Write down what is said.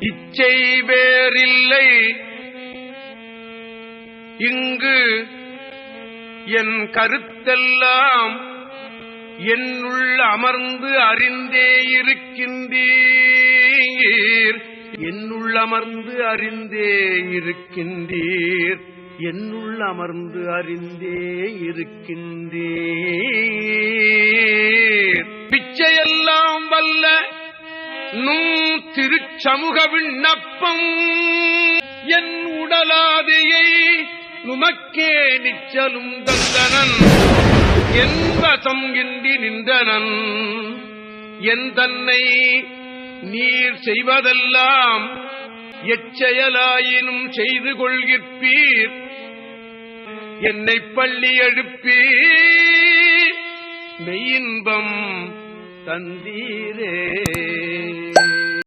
இச்சை வேறில்லை. இங்கு என் கருத்தெல்லாம் என்னுள் அமர்ந்து அறிந்தே இருக்கின்றீர். என்னுள் அமர்ந்து அறிந்தே இருக்கின்றீர். என்னுள் அமர்ந்து அறிந்தே இருக்கின்றீர். பிச்சையெல்லாம் வல்ல நூ திருச்சமூக விண்ணப்பம். என் உடலாதையை நுமக்கே நிச்சலும் தந்தனன். என் வசம் இன்றி நின்றனன். என் தன்னை நீர் செய்வதெல்லாம் எச்செயலாயினும் செய்து கொள்கிற்பீர் என்னை பள்ளி எழுப்பி மெயின்பம் தந்தீரே.